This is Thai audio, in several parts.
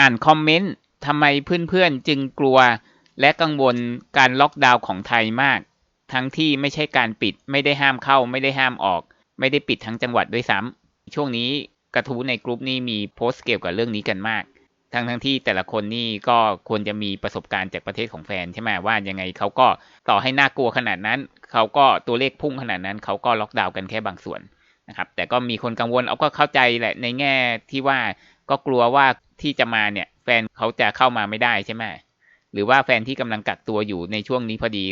อ่านคอมเมนต์ทำไมเพื่อนๆจึงกลัว และกังวลการล็อกดาวน์ของไทยมาก ทั้งที่ไม่ใช่การปิด ไม่ได้ห้ามเข้า ไม่ได้ห้ามออก ไม่ได้ปิดทั้งจังหวัดด้วยซ้ำช่วงนี้กระทู้ในกลุ่มนี้มีโพสต์เกี่ยวกับเรื่องนี้กันมาก ทั้งทั้งที่แต่ละคนนี่ก็ควรจะมีประสบการณ์จากประเทศของแฟนใช่ไหมว่ายังไงเขาก็ต่อให้น่ากลัวขนาดนั้น เขาก็ตัวเลขพุ่งขนาดนั้น เขาก็ล็อกดาวน์กันแค่บางส่วนนะครับแต่ก็มีคนกังวลเอาก็เข้าใจแหละในแง่ที่ว่าก็กลัวว่า ที่จะมาเนี่ย แฟนเขาจะเข้ามาไม่ได้ใช่ไหมหรือว่าแฟนที่กำลังกักตัวอยู่ในช่วงนี้พอดี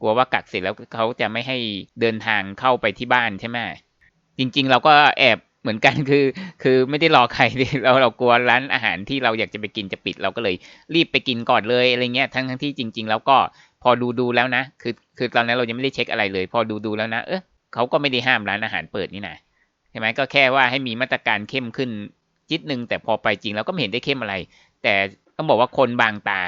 กลัวว่ากักเสร็จแล้วเขาจะไม่ให้เดินทางเข้าไปที่บ้านใช่ไหมจริง ๆ เราก็แอบเหมือนกันคือ คือไม่ได้รอใครเราเรากลัวร้านอาหารที่เราอยากจะไปกินจะปิดเราก็เลยรีบไปกินก่อนเลยอะไรเงี้ยทั้งทั้งที่จริง ๆ แล้วก็พอดูดูแล้วนะ คือคือตอนนั้นเรายังไม่ได้เช็คอะไรเลย พอดูดูแล้วนะ เออเขาก็ไม่ได้ห้ามร้านอาหารเปิดนี่นะใช่ไหมก็แค่ว่าให้มีมาตรการเข้มขึ้น จิตหนึ่งแต่พอไปจริงเราก็ไม่เห็นได้เข้มอะไร แต่ต้องบอกว่าคนบางตา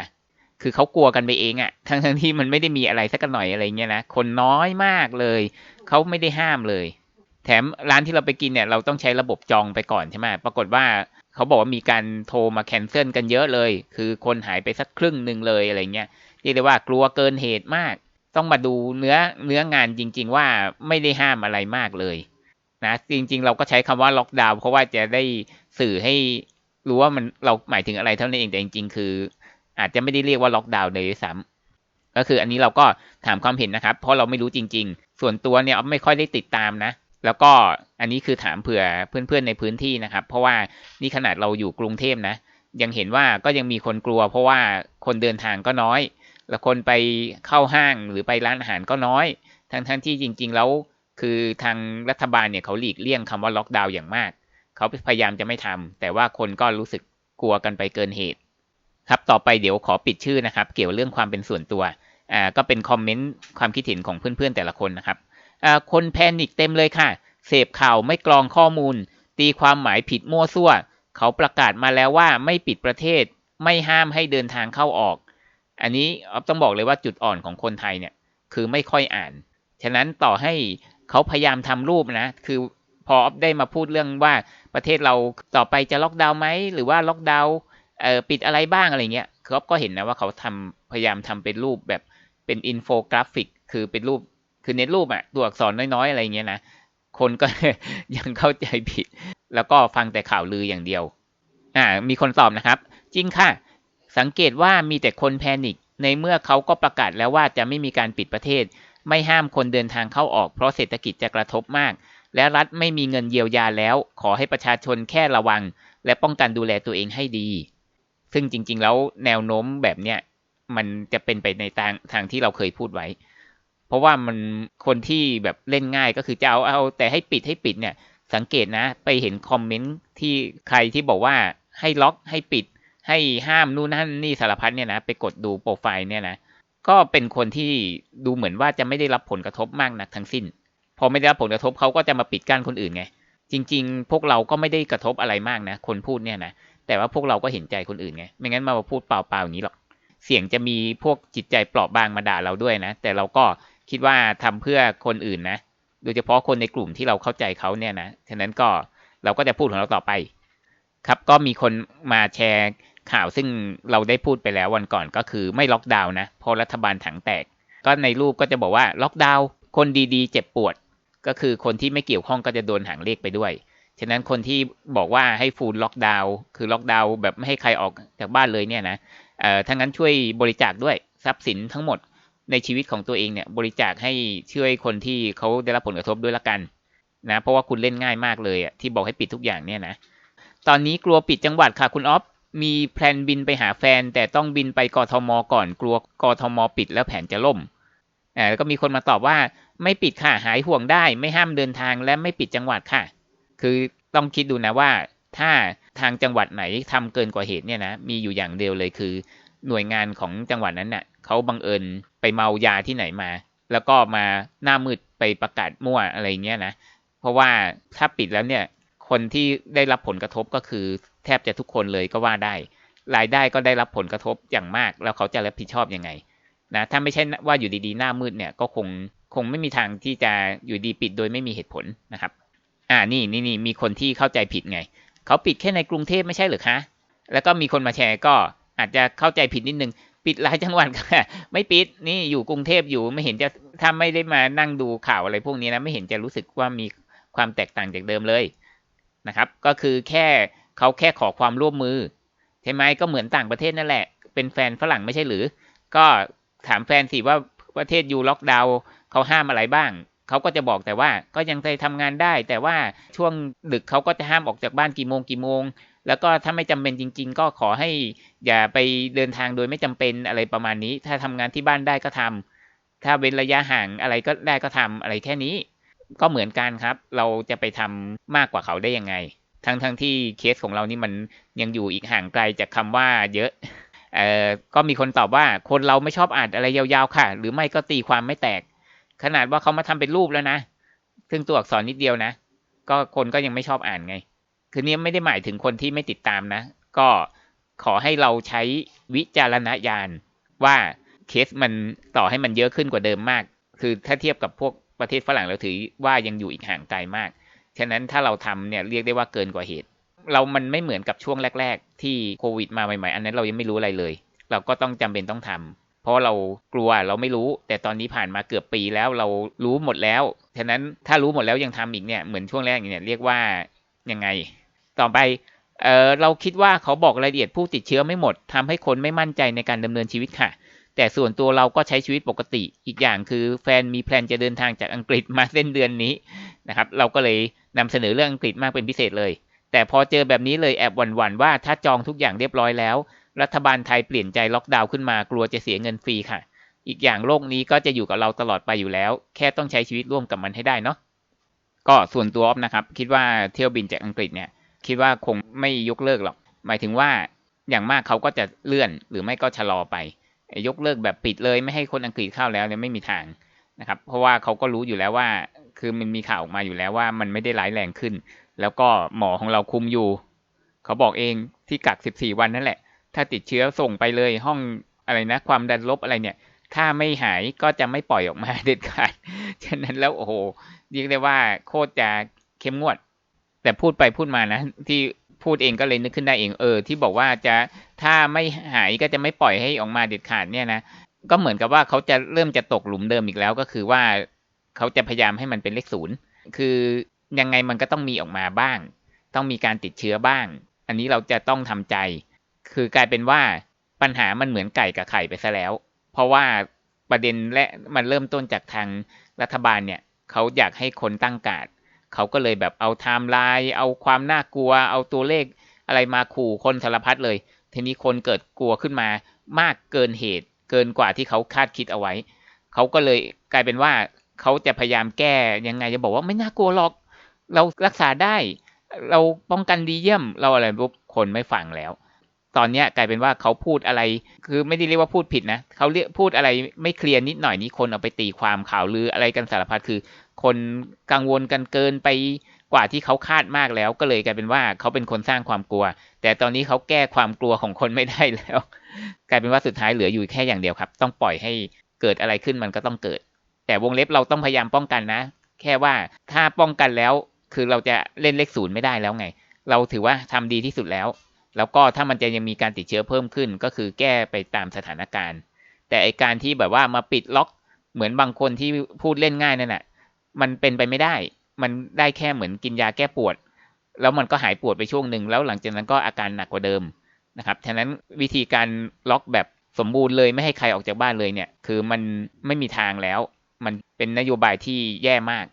คือเขากลัวกันไปเองอะทั้งทั้งที่มันไม่ได้มีอะไรสักหน่อยอะไรเงี้ยนะคนน้อยมากเลยเขาไม่ได้ห้ามเลย แถมร้านที่เราไปกินเนี่ยเราต้องใช้ระบบจองไปก่อนใช่ไหมปรากฏว่าเขาบอกว่ามีการโทรมาแคนเซิลกันเยอะเลย คือคนหายไปสักครึ่งหนึ่งเลยอะไรเงี้ยเรียกได้ว่ากลัวเกินเหตุมาก ต้องมาดูเนื้อเนื้องานจริง ๆ ว่าไม่ได้ห้ามอะไรมากเลยนะจริงๆ เราก็ใช้คำว่าล็อกดาวน์เพราะว่าจะได้ สื่อให้รู้ว่ามันเราหมายถึงอะไรเท่านั้นเองแต่จริง ๆ คือ อาจจะไม่ได้เรียกว่าล็อกดาวน์เลยซ้ำก็คืออันนี้เราก็ถามความเห็นนะครับ เพราะเราไม่รู้จริง ๆ ส่วนตัวเนี่ยไม่ค่อยได้ติดตามนะ แล้วก็อันนี้คือถามเผื่อเพื่อนๆในพื้นที่นะครับ เพราะว่านี่ขนาดเราอยู่กรุงเทพนะ ยังเห็นว่าก็ยังมีคนกลัว เพราะว่าคนเดินทางก็น้อย แล้วคนไปเข้าห้างหรือไปร้านอาหารก็น้อย ทั้งๆที่จริง ๆ แล้วคือทางรัฐบาลเนี่ยเขาหลีกเลี่ยงคำว่าล็อกดาวน์อย่างมาก เขาพยายามจะไม่ทำแต่ว่าคนก็รู้สึกกลัวกันไปเกินเหตุ ครับต่อไปเดี๋ยวขอปิดชื่อนะครับ เกี่ยวเรื่องความเป็นส่วนตัวอ่าก็เป็นคอมเมนต์ความคิดเห็นของเพื่อนๆแต่ละคนนะครับอ่าคนแพนิคเต็มเลยค่ะ เสพข่าวไม่กรองข้อมูล ตีความหมายผิดมั่วซั่ว เขาประกาศมาแล้วว่าไม่ปิดประเทศ ไม่ห้ามให้เดินทางเข้าออก อันนี้ต้องบอกเลยว่าจุดอ่อนของคนไทยเนี่ยคือไม่ค่อยอ่าน ฉะนั้นต่อให้เขาพยายามทำรูปนะ คือ พอได้มาพูดเรื่องว่าประเทศเราต่อไปจะล็อกดาวน์ไหมหรือว่าล็อกดาวน์ปิดอะไรบ้างอะไรเงี้ยเขาก็เห็นนะว่าเขาทำพยายามทำเป็นรูปแบบเป็นอินโฟกราฟิก คือเป็นรูปคือเน้นรูปอะตัวอักษรน้อยๆ อะไรเงี้ยนะคนก็ยังเข้าใจผิด แล้วก็ฟังแต่ข่าวลืออย่างเดียว อ่า มีคนตอบนะครับ จริงค่ะ สังเกตว่ามีแต่คนแพนิคในเมื่อเขาก็ประกาศแล้วว่าจะไม่มีการปิดประเทศ ไม่ห้ามคนเดินทางเข้าออกเพราะเศรษฐกิจจะกระทบมาก และรัฐไม่มีเงินเยียวยาแล้ว ขอให้ประชาชนแค่ระวัง และป้องกันดูแลตัวเองให้ดี ซึ่งจริง ๆ แล้วแนวโน้มแบบเนี้ยมันจะเป็นไปในทางทางที่เราเคยพูดไว้ เพราะว่ามันคนที่แบบเล่นง่ายก็คือจะเอาเอาแต่ให้ปิดให้ปิดเนี่ย สังเกตนะ ไปเห็นคอมเมนต์ที่ใครที่บอกว่าให้ล็อกให้ปิด ให้ห้ามนู่นนั่นนี่สารพัดเนี่ยนะไปกดดูโปรไฟล์เนี่ยนะก็เป็นคนที่ดูเหมือนว่าจะไม่ได้รับผลกระทบมากนักทั้งสิ้น พอไม่ได้รับผลกระทบเขาก็จะมาปิดกั้นคนอื่นไง จริง ๆ พวกเราก็ไม่ได้กระทบอะไรมากนะ คนพูดเนี่ยนะ แต่ว่าพวกเราก็เห็นใจคนอื่นไง ไม่งั้นมาพูดเปล่าๆอย่างนี้หรอก เสียงจะมีพวกจิตใจเปราะบางมาด่าเราด้วยนะ แต่เราก็คิดว่าทำเพื่อคนอื่นนะ โดยเฉพาะคนในกลุ่มที่เราเข้าใจเขาเนี่ยนะ ฉะนั้นก็เราก็จะพูดของเราต่อไป ครับก็มีคนมาแชร์ข่าวซึ่งเราได้พูดไปแล้ววันก่อนก็คือไม่ล็อกดาวน์นะเพราะรัฐบาลถังแตก ก็ในรูปก็จะบอกว่าล็อกดาวน์คนดีๆ เจ็บปวด ก็คือคนที่ไม่เกี่ยวข้องก็จะโดนหางเลขไปด้วย ฉะนั้นคนที่บอกว่าให้ฟูลล็อกดาวน์คือล็อกดาวน์แบบไม่ให้ใครออกจากบ้านเลยเนี่ยนะเอ่อทั้งนั้นช่วยบริจาคด้วยทรัพย์สินทั้งหมดในชีวิตของตัวเองเนี่ยบริจาคให้ช่วยคนที่เขาได้รับผลกระทบด้วยละกันนะเพราะว่าคุณเล่นง่ายมากเลยอะที่บอกให้ปิดทุกอย่างเนี่ยนะตอนนี้กลัวปิดจังหวัดค่ะคุณออฟมีแพลนบินไปหาแฟน แต่ต้องบินไปกทมก่อนกลัวกทมปิดแล้วแผนจะล่มอ่าแล้วก็มีคนมาตอบว่า ไม่ปิดค่ะหายห่วงได้ไม่ห้ามเดินทางและไม่ปิดจังหวัดค่ะ คือต้องคิดดูนะว่าถ้าทางจังหวัดไหนทำเกินกว่าเหตุเนี่ยนะมีอยู่อย่างเดียวเลยคือ หน่วยงานของจังหวัดนั้นเน่ะเขาบังเอิญไปเมายาที่ไหนมา แล้วก็มาหน้ามืดไปประกาศมั่วอะไรเงี้ยนะเพราะว่าถ้าปิดแล้วเนี่ยคนที่ได้รับผลกระทบก็คือ แทบจะทุกคนเลยก็ว่าได้ รายได้ก็ได้รับผลกระทบอย่างมาก แล้วเขาจะรับผิดชอบยังไงนะถ้าไม่ใช่ว่าอยู่ดีๆ หน้ามืดเนี่ยก็คง คงไม่มีทางที่จะอยู่ดีปิดโดยไม่มีเหตุผลนะครับ อ่านี่นี่นี่มีคนที่เข้าใจผิดไง เขาปิดแค่ในกรุงเทพไม่ใช่หรือคะ แล้วก็มีคนมาแชร์ก็อาจจะเข้าใจผิดนิดนึง ปิดหลายจังหวัดค่ะไม่ปิดนี่อยู่กรุงเทพอยู่ไม่เห็นจะถ้าไม่ได้มานั่งดูข่าวอะไรพวกนี้นะไม่เห็นจะรู้สึกว่ามีความแตกต่างจากเดิมเลยนะครับ ก็คือแค่เขาแค่ขอความร่วมมือใช่ไหมก็เหมือนต่างประเทศนั่นแหละ เป็นแฟนฝรั่งไม่ใช่หรือ ก็ถามแฟนสิว่าประเทศยูล็อกดาวน์ เขาห้ามอะไรบ้างเขาก็จะบอกแต่ว่าก็ยังไปทำงานได้ แต่ว่าช่วงดึกเขาก็จะห้ามออกจากบ้านกี่โมงกี่โมง แล้วก็ถ้าไม่จำเป็นจริง ๆ ก็ขอให้อย่าไปเดินทางโดยไม่จำเป็นอะไรประมาณนี้ ถ้าทำงานที่บ้านได้ก็ทำถ้าเว้นระยะห่างอะไรก็ได้ก็ทำอะไรแค่นี้ ก็เหมือนกันครับ เราจะไปทำมากกว่าเขาได้ยังไง ทั้งทั้งที่เคสของเรานี่มันยังอยู่อีกห่างไกลจากคำว่าเยอะเอ่อก็มีคนตอบว่าคนเราไม่ชอบอ่านอะไรยาวๆค่ะ หรือไม่ก็ตีความไม่แตก ขนาดว่าเขามาทำเป็นรูปแล้วนะซึ่งตัวอักษรนิดเดียวนะ ก็คนก็ยังไม่ชอบอ่านไง คือนี้ไม่ได้หมายถึงคนที่ไม่ติดตามนะ ก็ขอให้เราใช้วิจารณญาณว่าเคสมันต่อให้มันเยอะขึ้นกว่าเดิมมาก คือถ้าเทียบกับพวกประเทศฝรั่งเราถือว่ายังอยู่อีกห่างไกลมาก ฉะนั้นถ้าเราทำเนี่ยเรียกได้ว่าเกินกว่าเหตุ เรามันไม่เหมือนกับช่วงแรก ๆ ที่โควิดมาใหม่ๆ อันนั้นเรายังไม่รู้อะไรเลย เราก็ต้องจำเป็นต้องทำ ราะเรากลัวเราไม่รู้ แต่ตอนนี้ผ่านมาเกือบปีแล้วเรารู้หมดแล้วฉะนั้นถ้ารู้หมดแล้วยังทำอีกเนี่ยเหมือนช่วงแรกเนี่ยเรียกว่ายังไง ต่อไปเออเราคิดว่าเขาบอกรายละเอียดผู้ติดเชื้อไม่หมดทำให้คนไม่มั่นใจในการดำเนินชีวิตค่ะ แต่ส่วนตัวเราก็ใช้ชีวิตปกติอีกอย่างคือแฟนมีแพลนจะเดินทางจากอังกฤษมาเส้นเดือนนี้นะครับ เราก็เลยนำเสนอเรื่องอังกฤษมากเป็นพิเศษเลย แต่พอเจอแบบนี้เลยแอบหวั่นๆว่าถ้าจองทุกอย่างเรียบร้อยแล้ว รัฐบาลไทยเปลี่ยนใจล็อกดาวน์ขึ้นมากลัวจะเสียเงินฟรีค่ะ อีกอย่างโลกนี้ก็จะอยู่กับเราตลอดไปอยู่แล้ว แค่ต้องใช้ชีวิตร่วมกับมันให้ได้เนาะก็ส่วนตัวออฟนะครับ คิดว่าเที่ยวบินจากอังกฤษเนี่ย คิดว่าคงไม่ยกเลิกหรอก หมายถึงว่าอย่างมากเขาก็จะเลื่อนหรือไม่ก็ชะลอไป ยกเลิกแบบปิดเลยไม่ให้คนอังกฤษเข้าแล้วเนี่ยไม่มีทางนะครับ เพราะว่าเขาก็รู้อยู่แล้วว่า คือมันมีข่าวออกมาอยู่แล้วว่ามันไม่ได้ร้ายแรงขึ้น แล้วก็หมอของเราคุมอยู่ เขาบอกเองที่กัก 14 วันนั่นแหละ ถ้าติดเชื้อส่งไปเลยห้องอะไรนะ ความดันลบอะไรเนี่ย ถ้าไม่หายก็จะไม่ปล่อยออกมาเด็ดขาด ฉะนั้นแล้วโอ้โหเรียกได้ว่าโคตรจะเข้มงวด แต่พูดไปพูดมานะ ที่พูดเองก็เลยนึกขึ้นได้เองเออ ที่บอกว่าจะถ้าไม่หายก็จะไม่ปล่อยให้ออกมาเด็ดขาดเนี่ยนะก็เหมือนกับว่าเขาจะเริ่มจะตกหลุมเดิมอีกแล้วก็คือว่าเขาจะพยายามให้มันเป็นเลขศูนย์คือยังไงมันก็ต้องมีออกมาบ้าง ต้องมีการติดเชื้อบ้าง อันนี้เราจะต้องทำใจ คือกลายเป็นว่าปัญหามันเหมือนไก่กับไข่ไปซะแล้ว เพราะว่าประเด็นและมันเริ่มต้นจากทางรัฐบาลเนี่ยเขาอยากให้คนตั้งกาดเขาก็เลยแบบเอาไทม์ไลน์เอาความน่ากลัว เอาตัวเลขอะไรมาขู่คนสารพัดเลย ทีนี้คนเกิดกลัวขึ้นมามากเกินเหตุ เกินกว่าที่เขาคาดคิดเอาไว้ เขาก็เลยกลายเป็นว่าเขาจะพยายามแก้ยังไงจะบอกว่าไม่น่ากลัวหรอก เรารักษาได้ เราป้องกันดีเยี่ยมเราอะไรปุ๊บคนไม่ฟังแล้ว ตอนนี้กลายเป็นว่าเขาพูดอะไร คือไม่ได้เรียกว่าพูดผิดนะเขาเรียกพูดอะไรไม่เคลียร์นิดหน่อยนี้คนเอาไปตีความข่าวลืออะไรกันสารพัดคือ คนกังวลกันเกินไปกว่าที่เขาคาดมากแล้ว ก็เลยกลายเป็นว่าเขาเป็นคนสร้างความกลัว แต่ตอนนี้เขาแก้ความกลัวของคนไม่ได้แล้ว กลายเป็นว่าสุดท้ายเหลืออยู่แค่อย่างเดียวครับ ต้องปล่อยให้เกิดอะไรขึ้นมันก็ต้องเกิด แต่วงเล็บเราต้องพยายามป้องกันนะ แค่ว่าถ้าป้องกันแล้ว คือเราจะเล่นเลขศูนย์ไม่ได้แล้วไง เราถือว่าทำดีที่สุดแล้ว แล้วก็ถ้ามันจะยังมีการติดเชื้อเพิ่มขึ้น ก็คือแก้ไปตามสถานการณ์ แต่ไอการที่แบบว่ามาปิดล็อกเหมือนบางคนที่พูดเล่นง่ายนั่นแหะมันเป็นไปไม่ได้ มันได้แค่เหมือนกินยาแก้ปวด แล้วมันก็หายปวดไปช่วงหนึ่งแล้วหลังจากนั้นก็อาการหนักกว่าเดิมนะครับฉะนั้นวิธีการล็อกแบบสมบูรณ์เลยไม่ให้ใครออกจากบ้านเลยเนี่ยคือมันไม่มีทางแล้ว มันเป็นนโยบายที่แย่มาก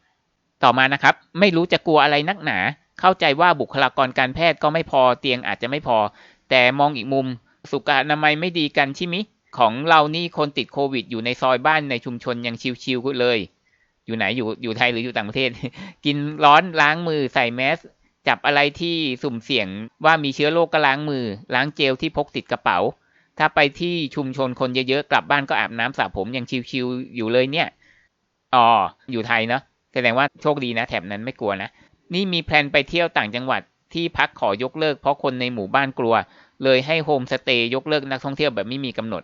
ต่อมานะครับ ไม่รู้จะกลัวอะไรนักหนา เข้าใจว่าบุคลากรการแพทย์ก็ไม่พอเตียงอาจจะไม่พอ แต่มองอีกมุม สุขอนามัยไม่ดีกันใช่ไหมของเรานี่คนติดโควิด อยู่ในซอยบ้านในชุมชนยังชิวๆเลย อยู่ไหนอยู่อยู่ไทยหรืออยู่ต่างประเทศ กินร้อนล้างมือใส่แมสจับอะไรที่สุ่มเสี่ยงว่ามีเชื้อโรคก็ล้างมือ ล้างเจลที่พกติดกระเป๋า ถ้าไปที่ชุมชนคนเยอะๆกลับบ้านก็อาบน้ำสระผมยังชิวๆอยู่เลยเนี่ยอ๋ออยู่ไทยเนาะแสดงว่าโชคดีนะแถบนั้นไม่กลัวนะ นี่มีแพลนไปเที่ยวต่างจังหวัดที่พักขอยกเลิกเพราะคนในหมู่บ้านกลัว เลยให้โฮมสเตย์ยกเลิกนักท่องเที่ยวแบบไม่มีกำหนด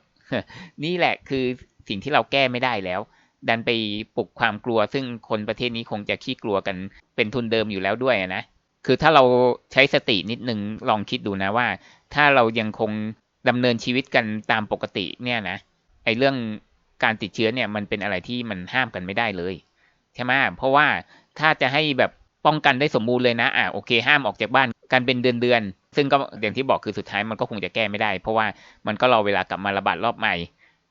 นี่แหละคือสิ่งที่เราแก้ไม่ได้แล้ว ดันไปปลุกความกลัว ซึ่งคนประเทศนี้คงจะขี้กลัวกันเป็นทุนเดิมอยู่แล้วด้วยนะคือถ้าเราใช้สตินิดนึงลองคิดดูนะว่า ถ้าเรายังคงดำเนินชีวิตกันตามปกติเนี่ยนะไอ้เรื่องการติดเชื้อเนี่ยมันเป็นอะไรที่มันห้ามกันไม่ได้เลยใช่ไหมเพราะว่าถ้าจะให้แบบ ป้องกันได้สมบูรณ์เลยนะอะโอเค ห้ามออกจากบ้านกันเป็นเดือนๆซึ่งก็อย่างที่บอกคือสุดท้ายมันก็คงจะแก้ไม่ได้ เพราะว่ามันก็รอเวลากลับมาระบาดรอบใหม่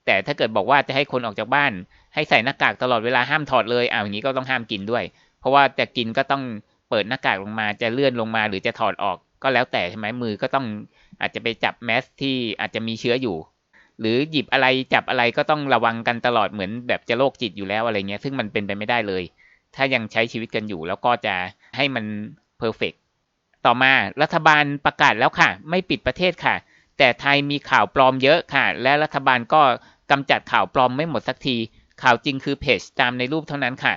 แต่ถ้าเกิดบอกว่าจะให้คนออกจากบ้าน ให้ใส่หน้ากากตลอดเวลาห้ามถอดเลยอ่าอย่างนี้ก็ต้องห้ามกินด้วย เพราะว่าจะกินก็ต้องเปิดหน้ากากลงมาจะเลื่อนลงมาหรือจะถอดออกก็แล้วแต่ใช่ไหมมือก็ต้องอาจจะไปจับแมสที่อาจจะมีเชื้ออยู่ หรือหยิบอะไรจับอะไรก็ต้องระวังกันตลอดเหมือนแบบจะโรคจิตอยู่แล้วอะไรเงี้ย ซึ่งมันเป็นไปไม่ได้เลย ถ้ายังใช้ชีวิตกันอยู่ แล้วก็จะให้มันเพอร์เฟกต่อมารัฐบาลประกาศแล้วค่ะ ไม่ปิดประเทศค่ะ แต่ไทยมีข่าวปลอมเยอะค่ะ และรัฐบาลก็กำจัดข่าวปลอมไม่หมดสักที ข่าวจริงคือเพจตามในรูปเท่านั้นค่ะ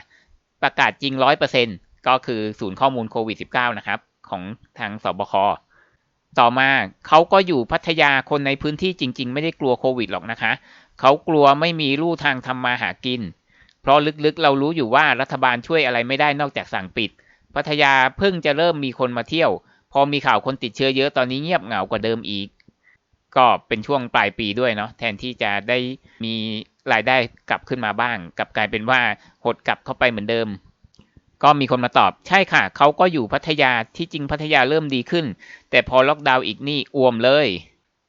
ประกาศจริงร้อยเปอร์เซ็นก็คือศูนย์ข้อมูลโควิด -19 นะครับ ของทางสบคต่อมาเขาก็อยู่พัทยาคนในพื้นที่จริง ๆ ไม่ได้กลัวโควิดหรอกนะคะ เขากลัวไม่มีลู่ทางทำมาหากิน เพราะลึกๆเรารู้อยู่ว่ารัฐบาลช่วยอะไรไม่ได้นอกจากสั่งปิด พัทยาเพิ่งจะเริ่มมีคนมาเที่ยว พอมีข่าวคนติดเชื้อเยอะตอนนี้เงียบเหงากว่าเดิมอีก ก็เป็นช่วงปลายปีด้วยเนาะแทนที่จะได้มีรายได้กลับขึ้นมาบ้างกลับกลายเป็นว่าหดกลับเข้าไปเหมือนเดิม ก็มีคนมาตอบใช่ค่ะเขาก็อยู่พัทยาที่จริงพัทยาเริ่มดีขึ้น แต่พอล็อกดาวน์อีกนี่อ่วมเลย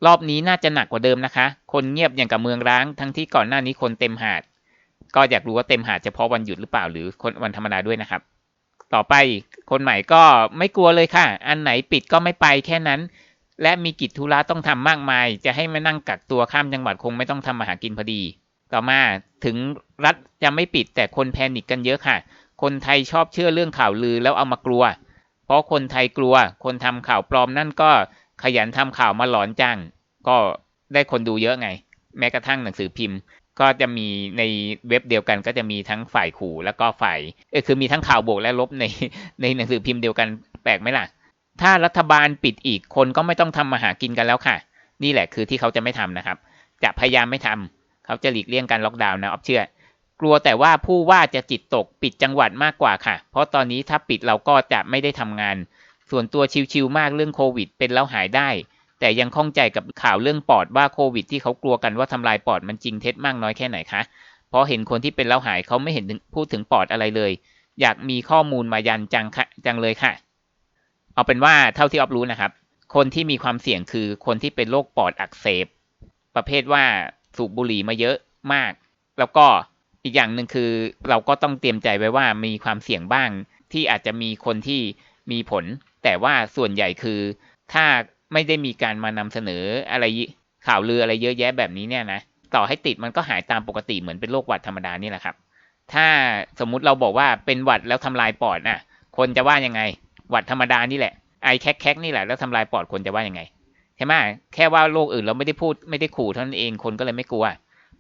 รอบนี้น่าจะหนักกว่าเดิมนะคะ คนเงียบอย่างกับเมืองร้างทั้งที่ก่อนหน้านี้คนเต็มหาด ก็อยากรู้ว่าเต็มหาดเฉพาะวันหยุดหรือเปล่าหรือคนวันธรรมดาด้วยนะครับ ต่อไปคนใหม่ก็ไม่กลัวเลยค่ะ อันไหนปิดก็ไม่ไปแค่นั้น และมีกิจธุระต้องทำมากมาย จะให้มานั่งกักตัวข้ามจังหวัดคงไม่ต้องทำมาหากินพอดี ต่อมาถึงรัฐจะไม่ปิดแต่คนแพนิกกันเยอะค่ะ คนไทยชอบเชื่อเรื่องข่าวลือแล้วเอามากลัว เพราะคนไทยกลัว คนทำข่าวปลอมนั่นก็ขยันทำข่าวมาหลอนจังก็ได้คนดูเยอะไง แม้กระทั่งหนังสือพิมพ์ ก็จะมีในเว็บเดียวกันก็จะมีทั้งฝ่ายขู่แล้วก็ฝ่ายเออคือมีทั้งข่าวบวกและลบในในหนังสือพิมพ์เดียวกันแปลกไหมล่ะ ถ้ารัฐบาลปิดอีกคนก็ไม่ต้องทำมาหากินกันแล้วค่ะ นี่แหละคือที่เขาจะไม่ทำนะครับ จะพยายามไม่ทำเขาจะหลีกเลี่ยงการล็อกดาวน์นะออฟเชื่อ กลัวแต่ว่าผู้ว่าจะจิตตกปิดจังหวัดมากกว่าค่ะ เพราะตอนนี้ถ้าปิดเราก็จะไม่ได้ทำงาน ส่วนตัวชิวๆมากเรื่องโควิด เป็นแล้วหายได้ แต่ยังข้องใจกับข่าวเรื่องปอดว่าโควิดที่เขากลัวกันว่าทำลายปอดมันจริงเท็จมากน้อยแค่ไหนคะ เพราะเห็นคนที่เป็นแล้วหายเขาไม่เห็นพูดถึงปอดอะไรเลย อยากมีข้อมูลมายันจังค่ะจังเลยค่ะ เอาเป็นว่าเท่าที่ออฟรู้นะครับ คนที่มีความเสี่ยงคือคนที่เป็นโรคปอดอักเสบ ประเภทว่าสูบบุหรี่มาเยอะมาก แล้วก็อีกอย่างหนึ่งคือเราก็ต้องเตรียมใจไว้ว่ามีความเสี่ยงบ้างที่อาจจะมีคนที่มีผล แต่ว่าส่วนใหญ่คือ ถ้า ไม่ได้มีการมานำเสนออะไรข่าวลืออะไรเยอะแยะแบบนี้เนี่ยนะต่อให้ติดมันก็หายตามปกติเหมือนเป็นโรคหวัดธรรมดานี่แหละครับ ถ้าสมมุติเราบอกว่าเป็นหวัดแล้วทำลายปอดน่ะ คนจะว่ายังไง หวัดธรรมดานี่แหละไอแคกแคกนี่แหละแล้วทำลายปอดคนจะว่ายังไงใช่ไหมแค่ว่าโรคอื่นเราไม่ได้พูดไม่ได้ขู่เท่านั้นเองคนก็เลยไม่กลัว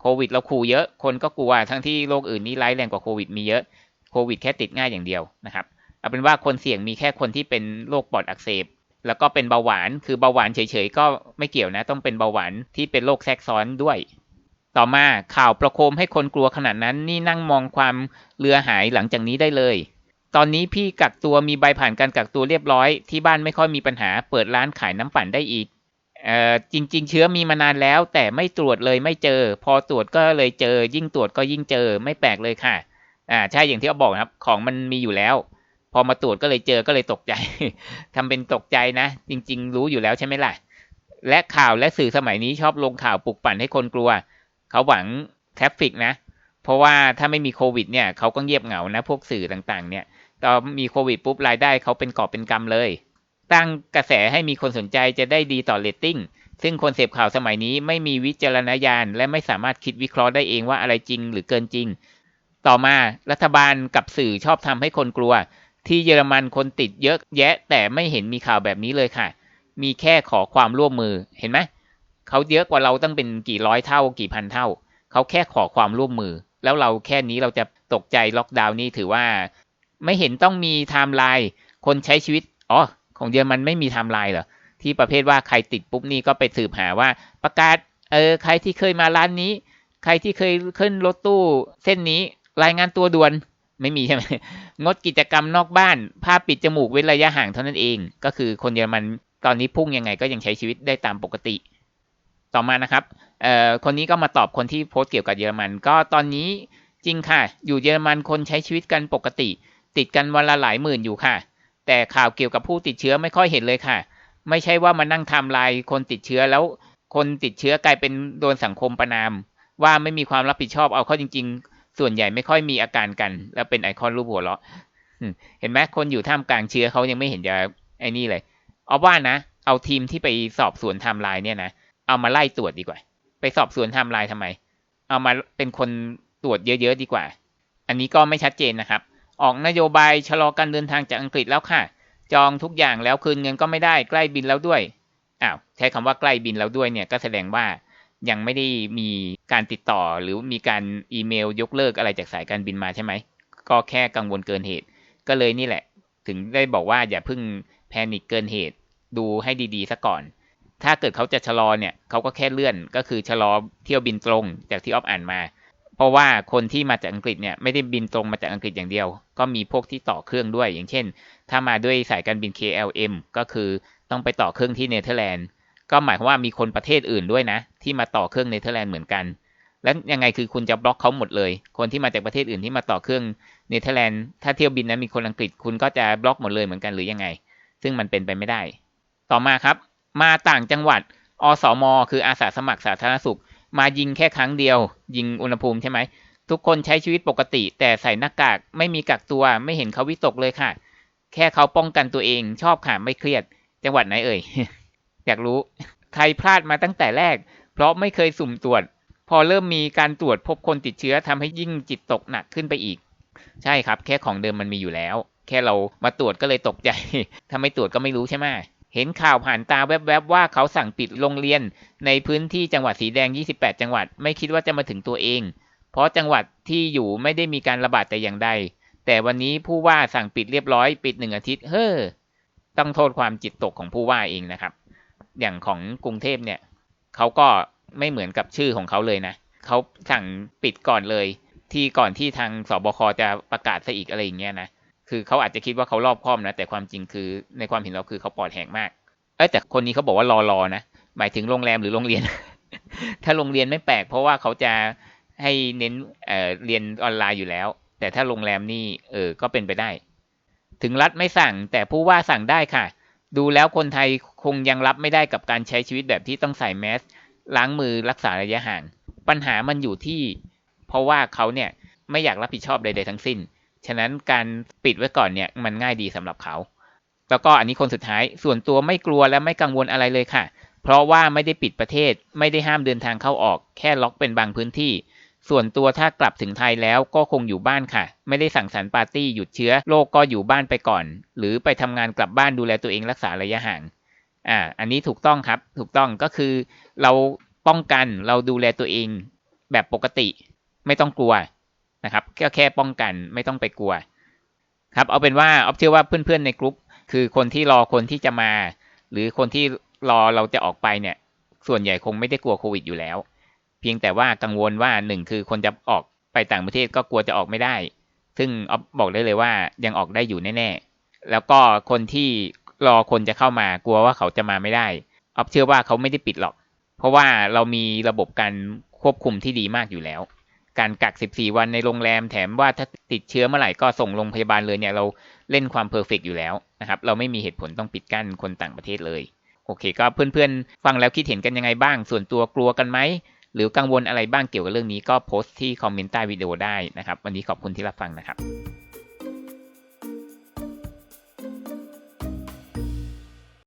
โควิดเราขู่เยอะคนก็กลัวทั้งที่โรคอื่นนี้ร้ายแรงกว่าโควิดมีเยอะโควิดแค่ติดง่ายอย่างเดียวนะครับเอาเป็นว่าคนเสี่ยงมีแค่คนที่เป็นโรคปอดอักเสบ แล้วก็เป็นเบาหวานคือเบาหวานเฉยๆก็ไม่เกี่ยวนะ ต้องเป็นเบาหวานที่เป็นโรคแทรกซ้อนด้วย ต่อมาข่าวประโคมให้คนกลัวขนาดนั้นนี่นั่งมองความเรือหายหลังจากนี้ได้เลย ตอนนี้พี่กักตัวมีใบผ่านการกักตัวเรียบร้อย ที่บ้านไม่ค่อยมีปัญหาเปิดร้านขายน้ำปั่นได้อีกเอ่อจริง ๆ เชื้อมีมานานแล้ว แต่ไม่ตรวจเลยไม่เจอ พอตรวจก็เลยเจอ ยิ่งตรวจก็ยิ่งเจอไม่แปลกเลยค่ะอ่าใช่อย่างที่เขาบอกครับ ของมันมีอยู่แล้ว พอมาตรวจก็เลยเจอก็เลยตกใจทำเป็นตกใจนะ จริง ๆ รู้อยู่แล้วใช่ไหมล่ะ และข่าวและสื่อสมัยนี้ชอบลงข่าวปลุกปั่นให้คนกลัว เขาหวังแทฟฟิกนะ เพราะว่าถ้าไม่มีโควิดเนี่ยเขาก็เงียบเหงานะ พวกสื่อต่างๆ เนี่ยตอนมีโควิดปุ๊บรายได้เขาเป็นกอบเป็นกำเลย ตั้งกระแสให้มีคนสนใจจะได้ดีต่อเรตติ้งซึ่งคนเสพข่าวสมัยนี้ไม่มีวิจารณญาณ และไม่สามารถคิดวิเคราะห์ได้เองว่าอะไรจริงหรือเกินจริง ต่อมารัฐบาลกับสื่อชอบทำให้คนกลัว ที่เยอรมันคนติดเยอะแยะ แต่ไม่เห็นมีข่าวแบบนี้เลยค่ะ มีแค่ขอความร่วมมือเห็นไหมเขาเยอะกว่าเราตั้งเป็นกี่ร้อยเท่ากี่พันเท่า เขาแค่ขอความร่วมมือ แล้วเราแค่นี้เราจะตกใจล็อกดาวน์นี่ถือว่า ไม่เห็นต้องมีไทม์ไลน์คนใช้ชีวิตอ๋อของเยอรมันไม่มีไทม์ไลน์เหรอที่ประเภทว่าใครติดปุ๊บนี่ก็ไปสืบหาว่าประกาศเออใครที่เคยมาร้านนี้ ใครที่เคยขึ้นรถตู้เส้นนี้รายงานตัวด่วน ไม่มีใช่ไหมงดกิจกรรมนอกบ้าน ผ้าปิดจมูกเว้นระยะห่างเท่านั้นเอง ก็คือคนเยอรมันตอนนี้พุ่งยังไงก็ยังใช้ชีวิตได้ตามปกติ ต่อมานะครับเอ่อคนนี้ก็มาตอบคนที่โพสต์เกี่ยวกับเยอรมัน ก็ตอนนี้จริงค่ะ อยู่เยอรมันคนใช้ชีวิตกันปกติ ติดกันวันละหลายหมื่นอยู่ค่ะ แต่ข่าวเกี่ยวกับผู้ติดเชื้อไม่ค่อยเห็นเลยค่ะ ไม่ใช่ว่ามานั่งทำลายคนติดเชื้อแล้วคนติดเชื้อกลายเป็นโดนสังคมประนาม ว่าไม่มีความรับผิดชอบเอาเข้าจริง ๆ ส่วนใหญ่ไม่ค่อยมีอาการกัน แล้วเป็นไอคอนรูปหัวเราะเห็นไหมคนอยู่ท่ามกลางเชื้อเขายังไม่เห็นจะไอ้นี่เลย เอาว่านะ เอาทีมที่ไปสอบสวนไทม์ไลน์เนี่ยนะ เอามาไล่ตรวจดีกว่า ไปสอบสวนไทม์ไลน์ทำไม เอามาเป็นคนตรวจเยอะๆดีกว่า อันนี้ก็ไม่ชัดเจนนะครับ ออกนโยบายชะลอการเดินทางจากอังกฤษแล้วค่ะ จองทุกอย่างแล้วคืนเงินก็ไม่ได้ใกล้บินแล้วด้วย อ้าวใช้คำว่าใกล้บินแล้วด้วยเนี่ยก็แสดงว่า ยังไม่ได้มีการติดต่อหรือมีการอีเมลยกเลิกอะไรจากสายการบินมาใช่ไหม ก็แค่กังวลเกินเหตุ ก็เลยนี่แหละ ถึงได้บอกว่าอย่าพิ่งแพนิคเกินเหตุ ดูให้ดีๆซะก่อน ถ้าเกิดเขาจะชะลอเนี่ยเขาก็แค่เลื่อนก็คือชะลอเที่ยวบินตรงจากที่ออฟอ่านมา เพราะว่าคนที่มาจากอังกฤษเนี่ยไม่ได้บินตรงมาจากอังกฤษอย่างเดียว ก็มีพวกที่ต่อเครื่องด้วย อย่างเช่น ถ้ามาด้วยสายการบิน KLM ก็คือต้องไปต่อเครื่องที่เนเธอร์แลนด์ ก็หมายความว่ามีคนประเทศอื่นด้วยนะ ที่มาต่อเครื่องเนเธอร์แลนด์เหมือนกัน แล้วยังไงคือคุณจะบล็อกเขาหมดเลย คนที่มาจากประเทศอื่นที่มาต่อเครื่องเนเธอร์แลนด์ถ้าเที่ยวบินนั้นมีคนอังกฤษคุณก็จะบล็อกหมดเลยเหมือนกันหรือยังไง ซึ่งมันเป็นไปไม่ได้ ต่อมาครับ มาต่างจังหวัดอสมคืออาสาสมัครสาธารณสุข มายิงแค่ครั้งเดียว ยิงอุณหภูมิใช่ไหมทุกคนใช้ชีวิตปกติ แต่ใส่หน้ากากไม่มีกักตัวไม่เห็นเขาวิตกเลยค่ะ แค่เขาป้องกันตัวเองชอบค่ะไม่เครียด จังหวัดไหนเอ่ย อยากรู้ ใครพลาดมาตั้งแต่แรก เพราะไม่เคยสุ่มตรวจ พอเริ่มมีการตรวจพบคนติดเชื้อทำให้ยิ่งจิตตกหนักขึ้นไปอีก ใช่ครับ แค่ของเดิมมันมีอยู่แล้ว แค่เรามาตรวจก็เลยตกใจ ถ้าไม่ตรวจก็ไม่รู้ใช่ไหมเห็นข่าวผ่านตาแวบๆว่าเขาสั่งปิดโรงเรียน ในพื้นที่จังหวัดสีแดง 28 จังหวัด ไม่คิดว่าจะมาถึงตัวเอง เพราะจังหวัดที่อยู่ไม่ได้มีการระบาดแต่อย่างใด แต่วันนี้ผู้ว่าสั่งปิดเรียบร้อย ปิดหนึ่งอาทิตย์ เฮ้อ ต้องโทษความจิตตกของผู้ว่าเองนะครับ อย่างของกรุงเทพเนี่ยเขาก็ไม่เหมือนกับชื่อของเขาเลยนะเขาสั่งปิดก่อนเลย ที่ก่อนที่ทางสบคจะประกาศซะอีกอะไรอย่างเงี้ยนะคือเขาอาจจะคิดว่าเขารอบคอบนะ แต่ความจริงคือในความเห็นเราคือเขาปลอดแหกมาก เอ้แต่คนนี้เขาบอกว่ารอรอนะหมายถึงโรงแรมหรือโรงเรียน ถ้าโรงเรียนไม่แปลก เพราะว่าเขาจะให้เน้นเอ่อเรียนออนไลน์อยู่แล้ว แต่ถ้าโรงแรมนี่เออก็เป็นไปได้ ถึงรัฐไม่สั่งแต่ผู้ว่าสั่งได้ค่ะ ดูแล้วคนไทย คงยังรับไม่ได้กับการใช้ชีวิตแบบที่ต้องใส่แมสล้างมือรักษาระยะห่าง ปัญหามันอยู่ที่ เพราะว่าเขาเนี่ยไม่อยากรับผิดชอบใดๆทั้งสิ้น ฉะนั้นการปิดไว้ก่อนเนี่ยมันง่ายดีสำหรับเขา แล้วก็อันนี้คนสุดท้ายส่วนตัวไม่กลัวและไม่กังวลอะไรเลยค่ะ เพราะว่าไม่ได้ปิดประเทศ ไม่ได้ห้ามเดินทางเข้าออก แค่ล็อกเป็นบางพื้นที่ ส่วนตัวถ้ากลับถึงไทยแล้วก็คงอยู่บ้านค่ะ ไม่ได้สั่งสรรค์ปาร์ตี้หยุดเชื้อโรคก็อยู่บ้านไปก่อน หรือไปทำงานกลับบ้านดูแลตัวเองรักษาระยะห่าง อ่าอันนี้ถูกต้องครับถูกต้องก็คือเราป้องกันเราดูแลตัวเองแบบปกติไม่ต้องกลัวนะครับก็แค่ป้องกันไม่ต้องไปกลัวครับเอาเป็นว่าออฟเชื่อว่าเพื่อนๆในกลุ่มคือคนที่รอคนที่จะมา หรือคนที่รอเราจะออกไปเนี่ยส่วนใหญ่คงไม่ได้กลัวโควิดอยู่แล้ว เพียงแต่ว่ากังวลว่าหนึ่งคือคนจะออกไปต่างประเทศก็กลัวจะออกไม่ได้ ซึ่งออฟบอกได้เลยว่ายังออกได้อยู่แน่ๆแล้วก็คนที่ รอคนจะเข้ามากลัวว่าเขาจะมาไม่ได้ออฟเชื่อว่าเขาไม่ได้ปิดหรอก เพราะว่าเรามีระบบการควบคุมที่ดีมากอยู่แล้ว การกัก 14 วันในโรงแรมแถมว่าถ้าติดเชื้อเมื่อไหร่ก็ส่งโรงพยาบาลเลยเนี่ยเราเล่นความเพอร์เฟกอยู่แล้วนะครับ เราไม่มีเหตุผลต้องปิดกั้นคนต่างประเทศเลย โอเค ก็เพื่อนๆ ฟังแล้วคิดเห็นกันยังไงบ้าง ส่วนตัวกลัวกันไหม หรือกังวลอะไรบ้างเกี่ยวกับเรื่องนี้ก็โพสต์ที่คอมเมนต์ใต้วิดีโอได้นะครับ วันนี้ขอบคุณที่รับฟังนะครับ